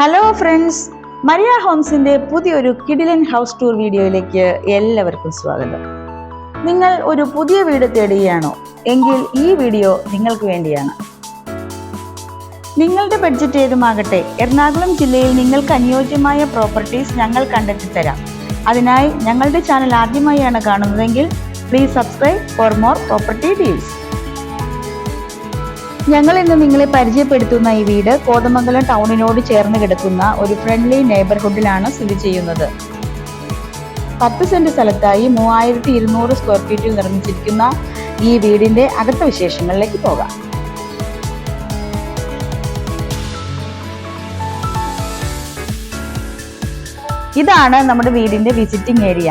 Hello friends Maria ഹോംസിന്റെ പുതിയൊരു കിഡിലൻ house tour വീഡിയോയിലേക്ക് എല്ലാവർക്കും സ്വാഗതം. നിങ്ങൾ ഒരു പുതിയ വീട് തേടുകയാണോ? എങ്കിൽ ഈ വീഡിയോ നിങ്ങൾക്ക് വേണ്ടിയാണ്. നിങ്ങളുടെ ബഡ്ജറ്റ് ഏതുമാകട്ടെ എറണാകുളം ജില്ലയിൽ നിങ്ങൾക്ക് അനുയോജ്യമായ പ്രോപ്പർട്ടീസ് ഞങ്ങൾ കണ്ടെത്തി തരാം അതിനായി ഞങ്ങളുടെ ചാനൽ ആദ്യമായാണ് കാണുന്നതെങ്കിൽ please subscribe for more property deals ഞങ്ങൾ ഇന്ന് നിങ്ങളെ പരിചയപ്പെടുത്തുന്ന ഈ വീട് കോതമംഗലം ടൗണിനോട് ചേർന്ന് കിടക്കുന്ന ഒരു ഫ്രണ്ട്ലി നെയ്ബർഹുഡിലാണ് സ്ഥിതി ചെയ്യുന്നത്. പത്ത് സെന്റ് സ്ഥലത്തായി മൂവായിരത്തി ഇരുന്നൂറ് സ്ക്വയർ ഫീറ്റിൽ നിർമ്മിച്ചിരിക്കുന്ന ഈ വീടിന്റെ അകത്ത വിശേഷങ്ങളിലേക്ക് പോകാം. ഇതാണ് നമ്മുടെ വീടിന്റെ വിസിറ്റിംഗ് ഏരിയ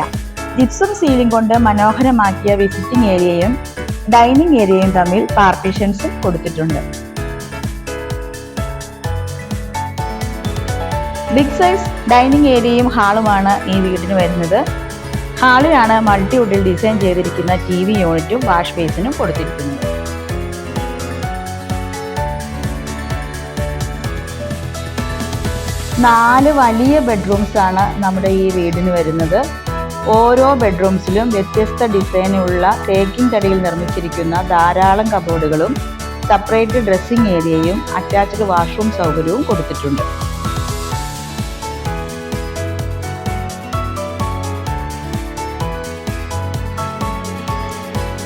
ജിപ്സം സീലിംഗ് കൊണ്ട് മനോഹരമാക്കിയ വിസിറ്റിംഗ് ഏരിയയും ഡൈനിങ് ഏരിയയും തമ്മിൽ പാർട്ടീഷൻസും കൊടുത്തിട്ടുണ്ട്. ബിഗ് സൈസ് ഡൈനിങ് ഏരിയയും ഹാളുമാണ് ഈ വീടിന് വരുന്നത്. ഹാളിലാണ് മൾട്ടിവുഡിൽ ഡിസൈൻ ചെയ്തിരിക്കുന്ന ടി വി യൂണിറ്റും വാഷ് ബേസിനും കൊടുത്തിരിക്കുന്നത്. നാല് വലിയ ബെഡ്റൂംസ് ആണ് നമ്മുടെ ഈ വീടിന് വരുന്നത്. ഓരോ ബെഡ്റൂംസിലും വ്യത്യസ്ത ഡിസൈനുള്ള തേക്കിൻ തടിയിൽ നിർമ്മിച്ചിരിക്കുന്ന ധാരാളം കബോർഡുകളും സെപ്പറേറ്റ് ഡ്രസ്സിംഗ് ഏരിയയും അറ്റാച്ച്ഡ് വാഷ്റൂം സൗകര്യവും കൊടുത്തിട്ടുണ്ട്.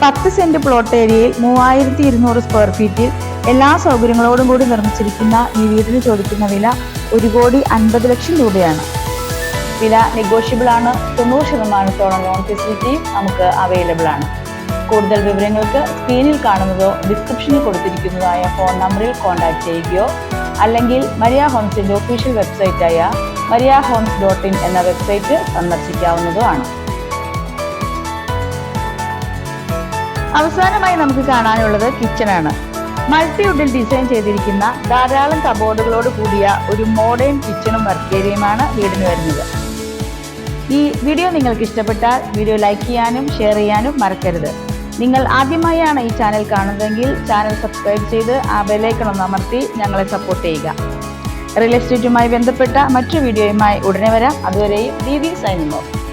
പത്ത് സെന്റ് പ്ലോട്ട് ഏരിയയിൽ മൂവായിരത്തി ഇരുന്നൂറ് സ്ക്വയർ ഫീറ്റിൽ എല്ലാ സൗകര്യങ്ങളോടും കൂടി നിർമ്മിച്ചിരിക്കുന്ന ഈ വീടിന് ചോദിക്കുന്ന വില ഒരു കോടി അൻപത് ലക്ഷം രൂപയാണ്. വില നെഗോഷ്യബിൾ ആണ്. തൊണ്ണൂറ് ശതമാനത്തോളം ലോൺ ഫെസിലിറ്റിയും നമുക്ക് അവൈലബിൾ ആണ്. കൂടുതൽ വിവരങ്ങൾക്ക് സ്ക്രീനിൽ കാണുന്നതോ ഡിസ്ക്രിപ്ഷനിൽ കൊടുത്തിരിക്കുന്നതായ ഫോൺ നമ്പറിൽ കോൺടാക്ട് ചെയ്യുകയോ അല്ലെങ്കിൽ മരിയ ഹോംസിന്റെ ഒഫീഷ്യൽ വെബ്സൈറ്റായ മരിയ ഹോംസ് ഡോട്ട് ഇൻ എന്ന വെബ്സൈറ്റ് സന്ദർശിക്കാവുന്നതുമാണ്. അവസാനമായി നമുക്ക് കാണാനുള്ളത് കിച്ചണാണ് മൾട്ടിവുഡിൽ ഡിസൈൻ ചെയ്തിരിക്കുന്ന ധാരാളം കബോർഡുകളോട് കൂടിയ ഒരു മോഡേൺ കിച്ചണും വർക്ക് ഏരിയയുമാണ് വീടിന് വരുന്നത്. ഈ വീഡിയോ നിങ്ങൾക്ക് ഇഷ്ടപ്പെട്ടാൽ വീഡിയോ ലൈക്ക് ചെയ്യാനും ഷെയർ ചെയ്യാനും മറക്കരുത്. നിങ്ങൾ ആദ്യമായാണ് ഈ ചാനൽ കാണുന്നതെങ്കിൽ ചാനൽ സബ്സ്ക്രൈബ് ചെയ്ത് ആ ബെലൈക്കൺ ഒന്ന് അമർത്തി ഞങ്ങളെ സപ്പോർട്ട് ചെയ്യുക. റിയൽ എസ്റ്റേറ്റുമായി ബന്ധപ്പെട്ട മറ്റു വീഡിയോയുമായി ഉടനെ വരാം. അതുവരെയും ദീദി സൈനിങ് ഓഫ്